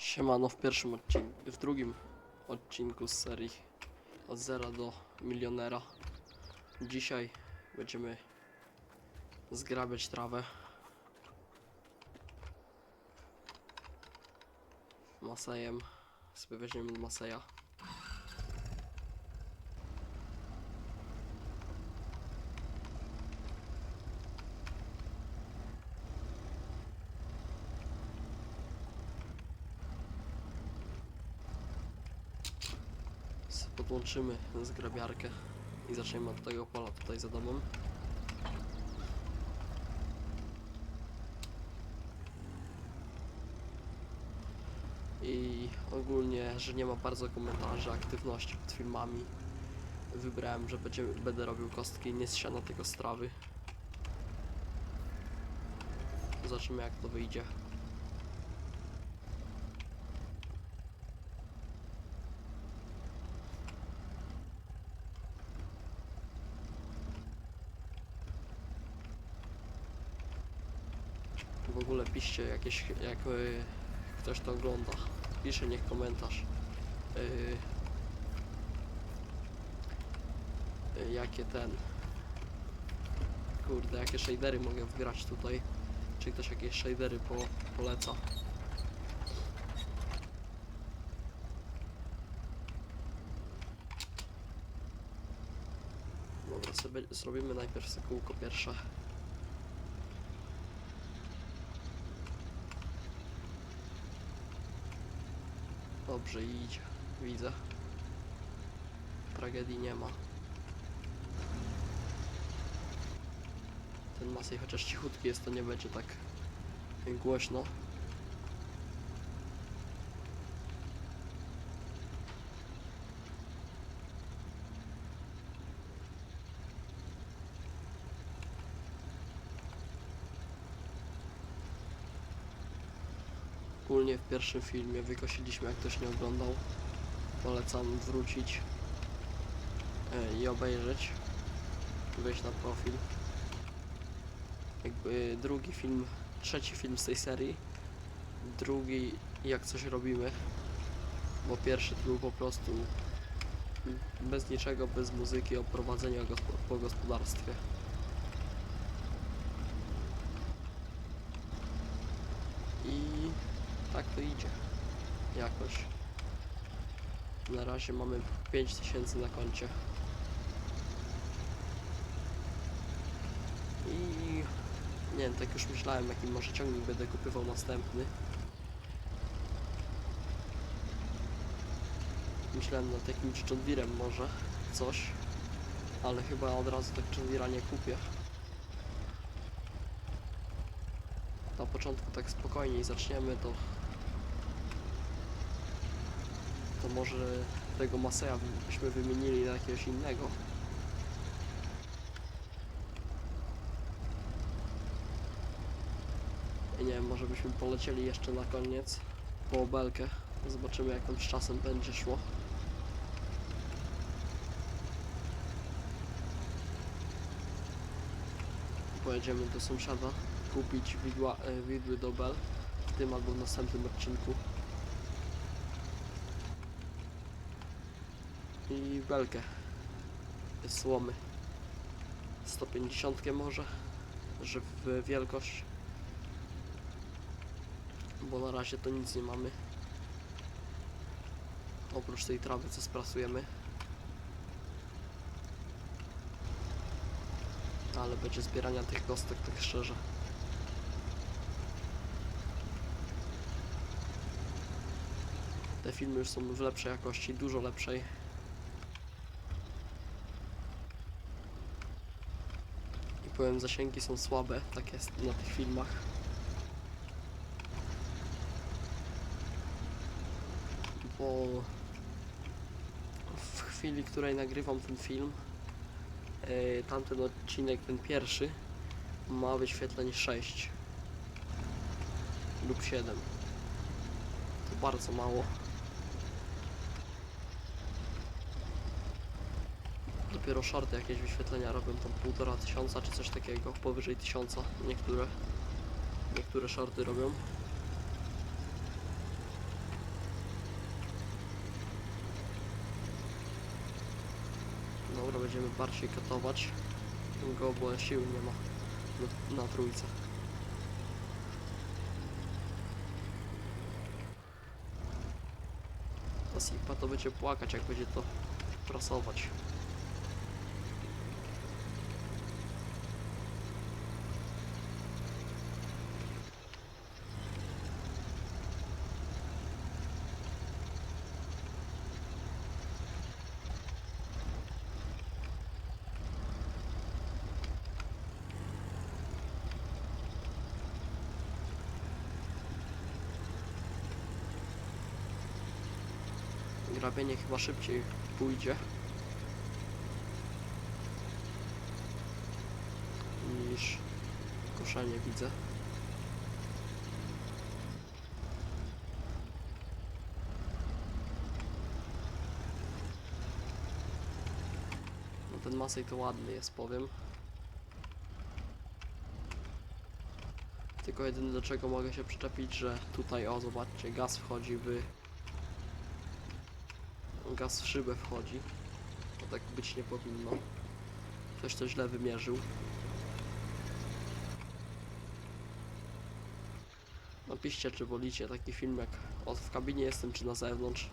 Siemano w pierwszym odcinku, w drugim odcinku z serii od zera do milionera. Dzisiaj będziemy zgrabiać trawę. Masejem. Sobie weźmiemy Maseja. S- Podłączymy zgrabiarkę i zaczniemy od tego pola tutaj za domem. I ogólnie, że nie ma bardzo komentarzy, aktywności pod filmami. Wybrałem, że będzie, będę robił kostki nie z siana, tylko z trawy. Zobaczymy jak to wyjdzie. W ogóle piszcie jakieś, jak y, ktoś to ogląda. Pisze niech komentarz. Y, y, jakie ten. Kurde, jakie shadery mogę wgrać tutaj. Czy ktoś jakieś shadery po, poleca. Dobra, sobie zrobimy najpierw sobie kółko pierwsze. Dobrze idzie, widzę. Tragedii nie ma. Ten Masej chociaż cichutki jest, to nie będzie tak głośno. Ogólnie w pierwszym filmie wykosiliśmy, jak ktoś nie oglądał. Polecam wrócić e, i obejrzeć. Wejść na profil. Jakby drugi film, trzeci film z tej serii. Drugi jak coś robimy. Bo pierwszy to był po prostu bez niczego, bez muzyki o prowadzeniu po gospodarstwie. I tak to idzie. Jakoś. Na razie mamy 5000 na koncie. I nie wiem, tak już myślałem, jaki może ciągnik będę kupywał następny. Myślałem nad jakimś John może coś, ale chyba od razu tak John nie kupię. Na początku tak spokojniej zaczniemy, to może tego Maseja byśmy wymienili na jakiegoś innego. I nie wiem, może byśmy polecieli jeszcze na koniec po obelkę. Zobaczymy jak tam z czasem będzie szło. Pojedziemy do sąsiada kupić widła, e, widły do bel w tym albo w następnym odcinku. i belkę. Słomy. 150 może że w wielkość. Bo na razie to nic nie mamy. Oprócz tej trawy co sprasujemy. Ale będzie zbierania tych kostek tak szczerze. Te filmy już są w lepszej jakości, dużo lepszej powiem, zasięgi są słabe, tak jest na tych filmach. Bo w chwili, której nagrywam ten film, yy, tamten odcinek, ten pierwszy, ma wyświetleń 6 lub 7. To bardzo mało. dopiero shorty jakieś wyświetlenia robią tam półtora tysiąca czy coś takiego, powyżej tysiąca niektóre. Niektóre shorty robią. Dobra, będziemy bardziej katować. Go, bo sił nie ma na, na trójce. Ta Sipa to będzie płakać, jak będzie to prasować. Grabienie chyba szybciej pójdzie niż koszenie widzę. No ten Masej to ładny jest, powiem. Tylko jedyne do czego mogę się przyczepić, że tutaj o zobaczcie gaz wchodzi w gaz w szybę wchodzi. To tak być nie powinno. Ktoś to źle wymierzył. Napiszcie, czy wolicie taki film jak od w kabinie jestem, czy na zewnątrz.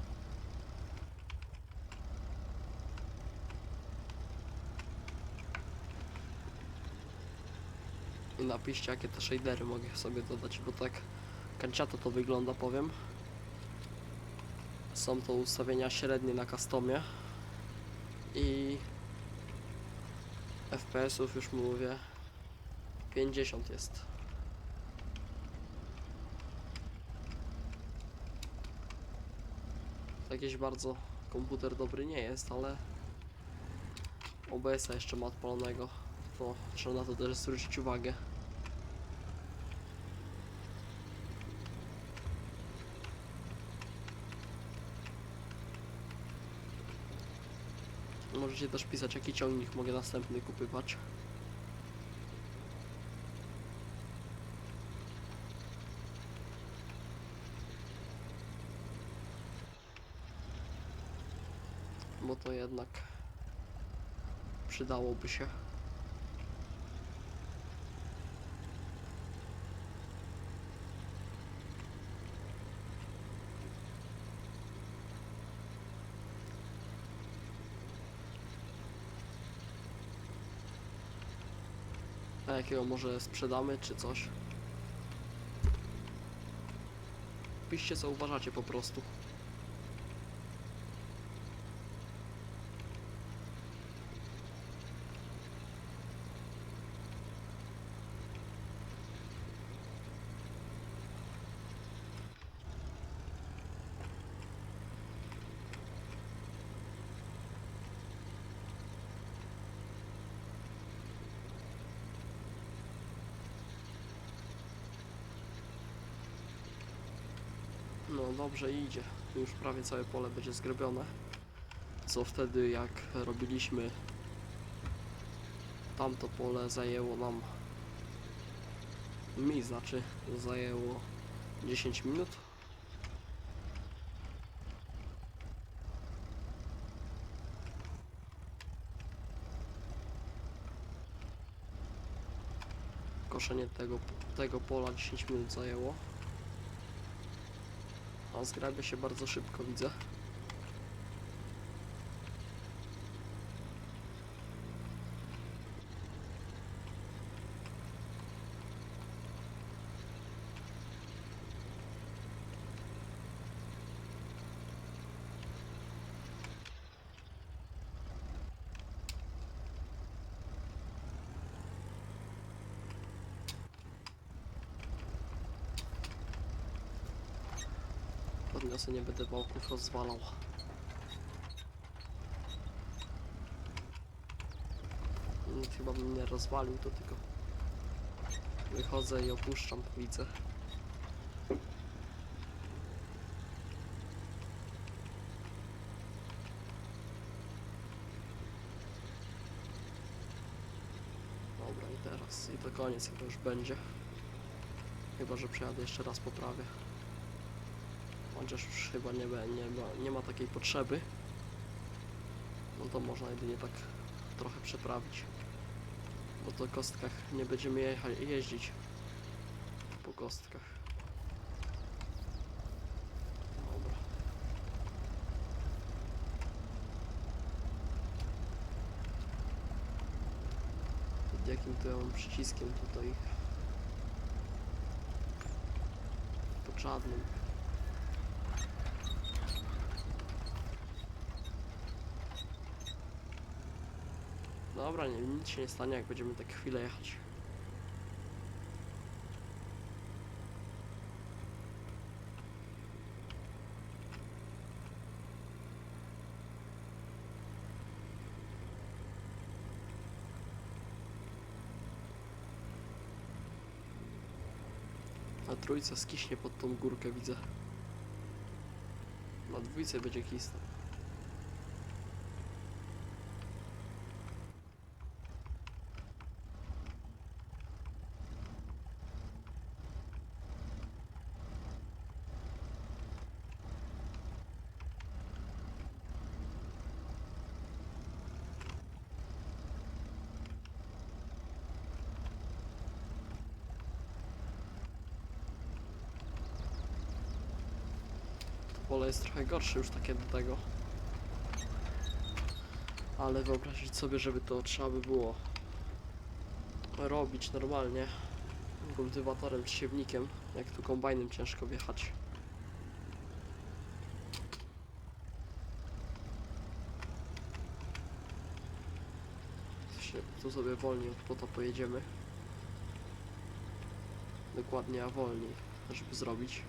I napiszcie, jakie te shadery mogę sobie dodać, bo tak kanciato to wygląda, powiem. Są to ustawienia średnie na customie i FPS-ów już mówię 50 jest. Jakiś bardzo komputer dobry nie jest, ale OBS-a jeszcze ma odpalonego, to trzeba na to też zwrócić uwagę. Możecie też pisać jaki ciągnik mogę następny kupywać. Bo to jednak przydałoby się. Jakiego może sprzedamy czy coś? Piszcie co uważacie po prostu. No dobrze idzie. Już prawie całe pole będzie zgrybione. Co wtedy jak robiliśmy tamto pole zajęło nam mi znaczy zajęło 10 minut. Koszenie tego, tego pola 10 minut zajęło. A zgrabia się bardzo szybko, widzę. Podniosę, nie będę wałków rozwalał. Nikt chyba bym nie rozwalił, to tylko wychodzę i opuszczam, widzę. Dobra i teraz, i to koniec chyba już będzie. Chyba, że przejadę jeszcze raz po prawie. Chociaż już chyba nie, nie, ma, nie ma takiej potrzeby. No to można jedynie tak trochę przeprawić. Bo to kostkach nie będziemy jecha- jeździć. Po kostkach. Dobra. Pod jakim to ja mam przyciskiem tutaj? Pod żadnym. Dobra, nie, nic się nie stanie, jak będziemy tak chwilę jechać. Na trójce skiśnie pod tą górkę, widzę. Na dwójce będzie kisnął. Pole jest trochę gorsze już takie do tego. Ale wyobrazić sobie, żeby to trzeba by było robić normalnie kultywatorem czy siewnikiem, jak tu kombajnem ciężko wjechać. Tu sobie wolniej od płota pojedziemy. Dokładnie, a wolniej, żeby zrobić.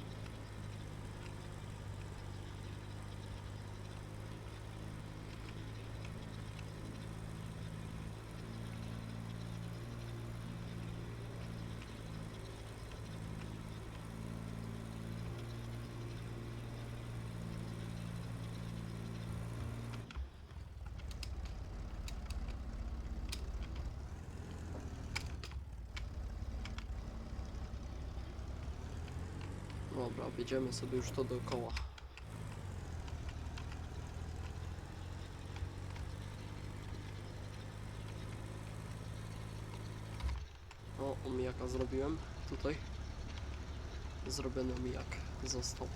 Dobra, objedziemy sobie już to dookoła. O, omijaka zrobiłem tutaj. Zrobiony omijak został.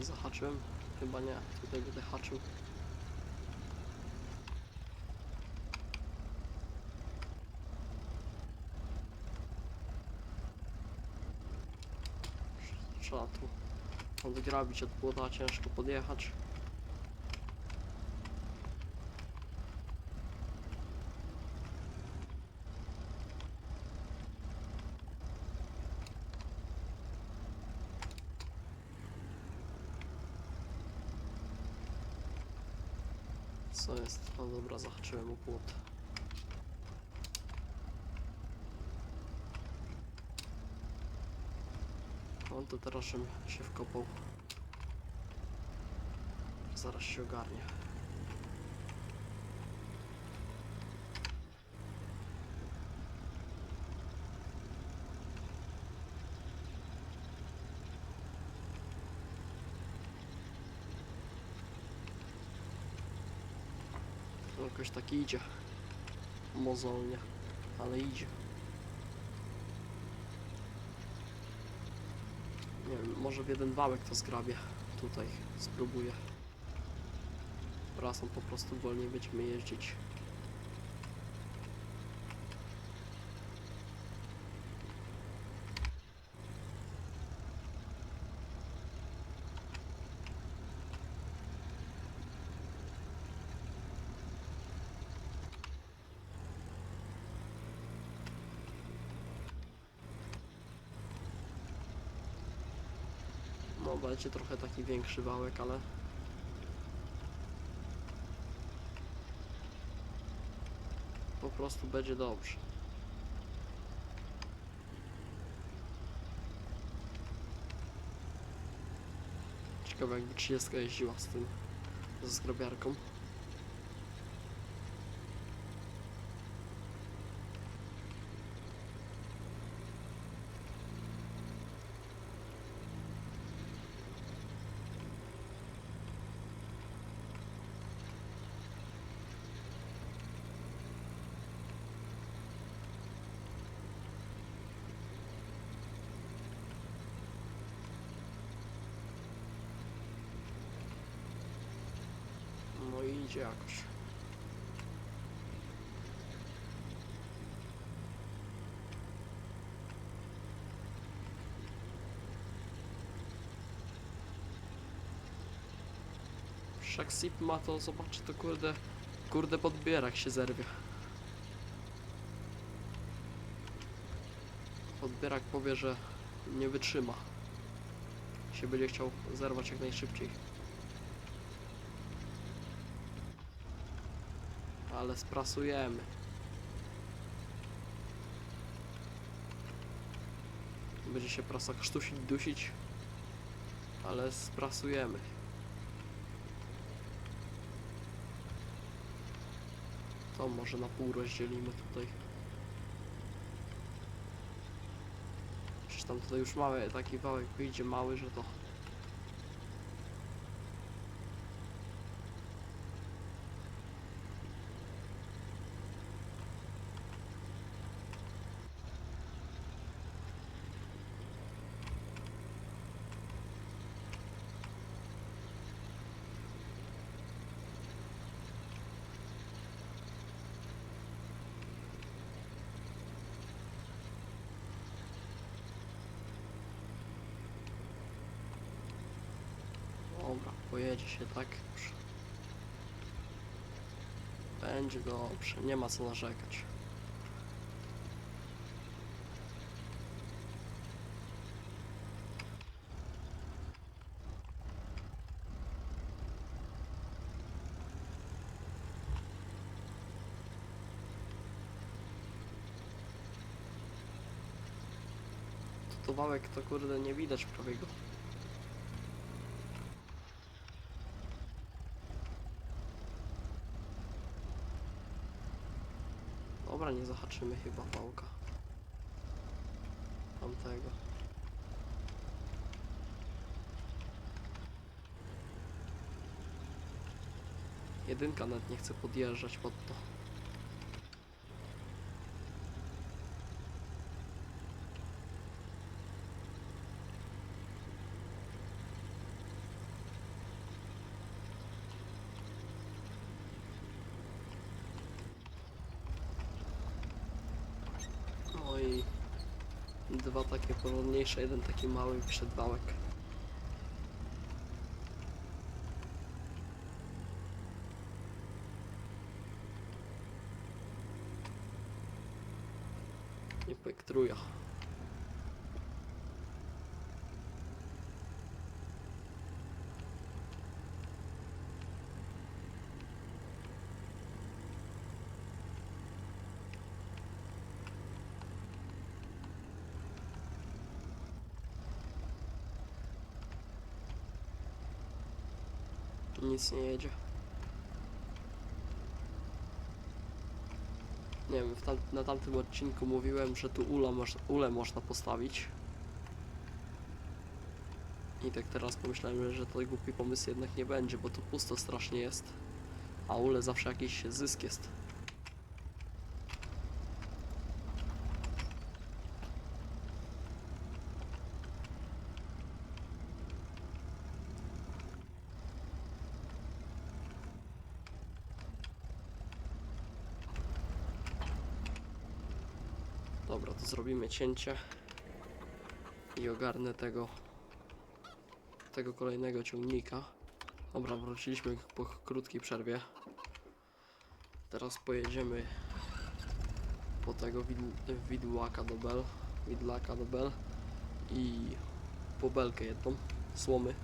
Zahaczyłem? Chyba nie. Tutaj będę haczył. Trzeba tu odgrabić od płota, ciężko podjechać. Co jest? O zahaczyłem o płot. On to teraz się wkopał. Zaraz się ogarnie. Jakoś tak idzie. Mozolnie, ale idzie. Nie wiem, może w jeden wałek to zgrabię. Tutaj spróbuję. On po prostu wolniej będziemy jeździć. No trochę taki większy wałek, ale po prostu będzie dobrze. Ciekawe jakby 30 jeździła z tym, ze skrobiarką. Idzie jakoś. Jak SIP ma to zobaczy to kurde kurde podbierak się zerwie. Podbierak powie, że nie wytrzyma. Się będzie chciał zerwać jak najszybciej. Ale sprasujemy. Będzie się prasa krztusić, dusić. Ale sprasujemy. To może na pół rozdzielimy tutaj. Przecież tam tutaj już mały taki wałek wyjdzie mały, że to Dobra, pojedzie się tak już. Będzie dobrze, nie ma co narzekać. To, wałek to kurde nie widać prawie go. Dobra, nie zahaczymy chyba wałka. Tamtego. Jedynka nawet nie chce podjeżdżać pod to. No i dwa takie porządniejsze, jeden taki mały przedwałek. Nie pektruja. Nic nie jedzie. Nie wiem, tam, na tamtym odcinku mówiłem, że tu ula ulę można postawić. I tak teraz pomyślałem, że to głupi pomysł jednak nie będzie, bo tu pusto strasznie jest. A ule zawsze jakiś zysk jest. Dobra, to zrobimy cięcie i ogarnę tego tego kolejnego ciągnika. Dobra, wróciliśmy po krótkiej przerwie. Teraz pojedziemy po tego widl- widłaka do bel, widlaka do bel i po belkę jedną, słomy.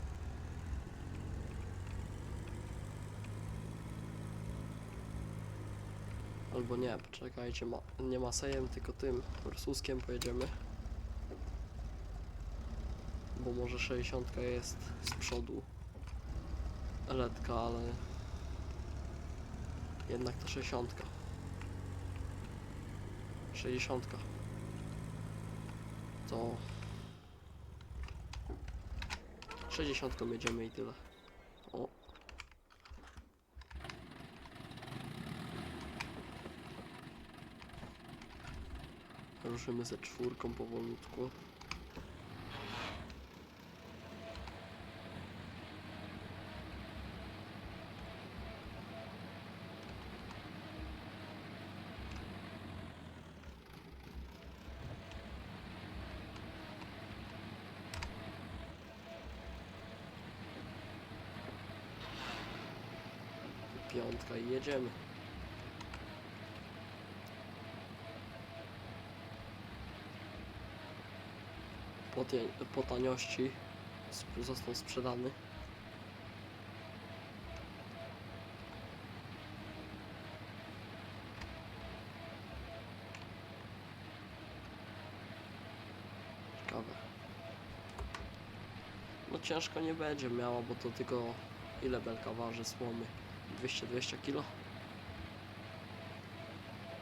Albo nie, poczekajcie, ma, nie masejem, tylko tym ursuskiem pojedziemy. Bo może 60 jest z przodu letka, ale jednak to 60. 60. To 60 jedziemy i tyle. ruszymy ze czwórką powolutku. Piątka i jedziemy. Po, tie, po taniości został sprzedany. Ciekawe. No ciężko nie będzie miała, bo to tylko ile belka waży słomy? 200-200 kg?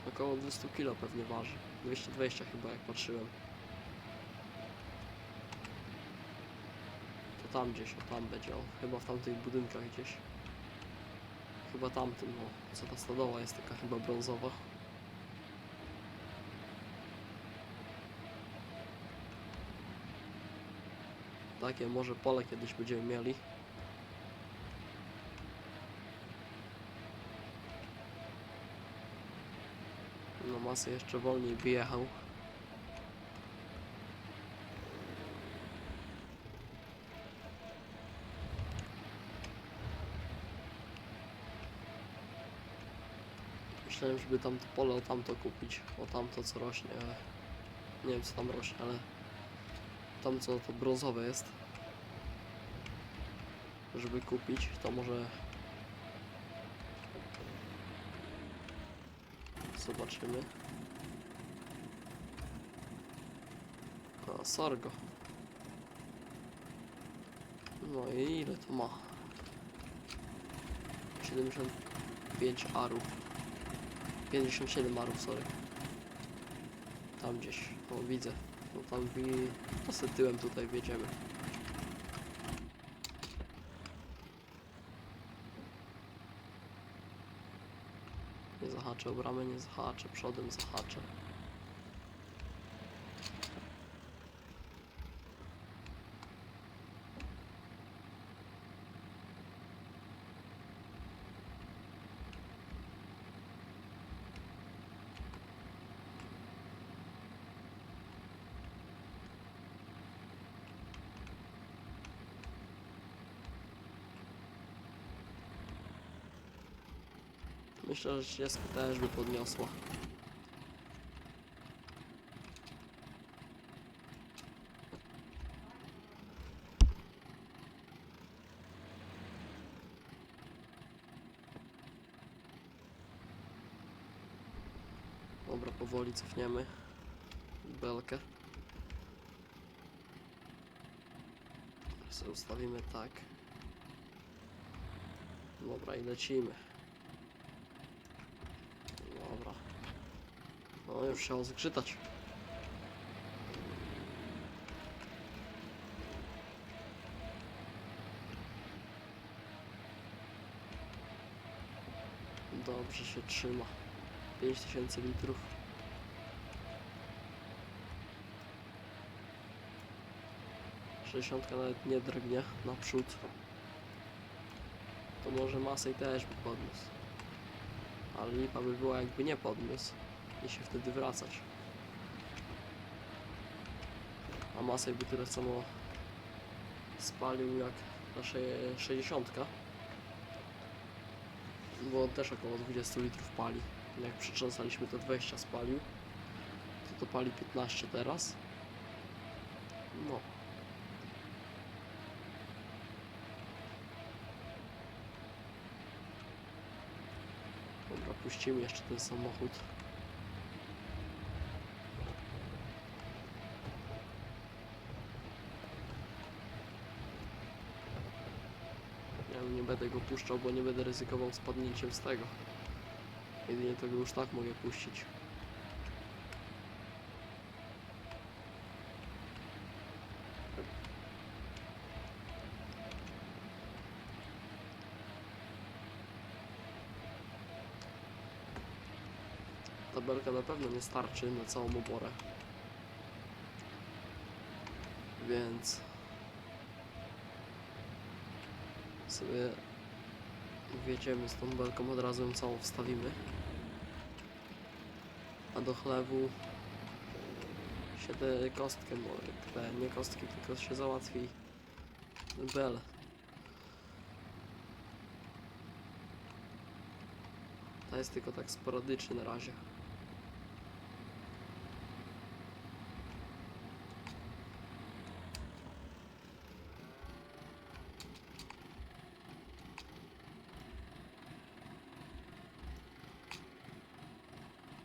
Około 200 kg pewnie waży. 220 chyba jak patrzyłem. To tam gdzieś, o tam będzie, o, chyba w tamtych budynkach gdzieś. Chyba tamtym, no, co ta stodoła jest taka chyba brązowa. Takie może pole kiedyś będziemy mieli. No masy jeszcze wolniej by Myślałem, żeby tam to pole o tamto kupić, o tamto co rośnie. ale Nie wiem co tam rośnie, ale tam co to brązowe jest. Żeby kupić, to może Zobaczymy. A, Sorgo. No i ile to ma? 75 arów. 57 arów, sorry. Tam gdzieś, o widzę. No tam wi... To sobie tyłem tutaj wjedziemy. Nie zahaczę o bramę, nie zahaczę, przodem zahaczę. Myślę, że 30 też by podniosła. Dobra, powoli cofniemy belkę. Ustawimy tak. Dobra i lecimy. Dobra. No już trzeba zgrzytać. Dobrze się trzyma. 5000 litrów. Sześćdziesiątka nawet nie drgnie naprzód. To może masę i też by podniósł. Ale lipa by była jakby nie podniósł i się wtedy wracać. A masę by tyle samo spalił jak nasza 60. Bo on też około 20 litrów pali. Jak przytrząsaliśmy to 20 spalił. To to pali 15 teraz. No. Dobra, puścimy jeszcze ten samochód. Ja nie będę go puszczał, bo nie będę ryzykował spadnięciem z tego. Jedynie tego już tak mogę puścić. Tabelka na pewno nie starczy na całą oborę. Więc sobie wjedziemy z tą belką, od razu ją całą wstawimy. A do chlewu się te kostkę, te nie kostki, tylko się załatwi bel. To jest tylko tak sporadycznie na razie.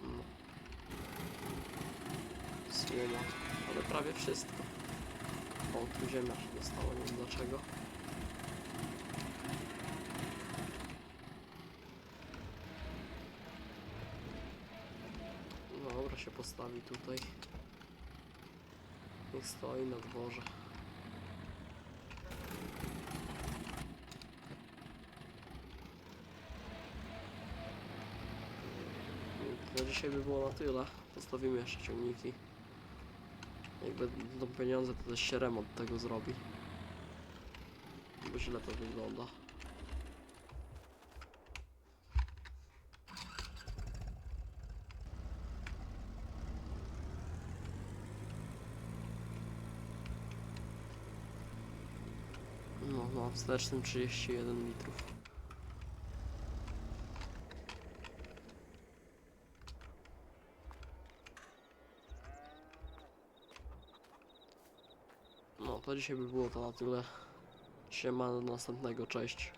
No. Słoma, ale prawie wszystko. O, tu ziemia się dostała, nie wiem dlaczego. No Dobra, się postawi tutaj. Niech stoi na dworze. Na dzisiaj by było na tyle. Postawimy jeszcze ciągniki. Jak będą pieniądze, to też się remont tego zrobi. Bo źle to wygląda. Na wstecznym 31 litrów. No, to dzisiaj by było to na tyle. Siema, do następnego, cześć.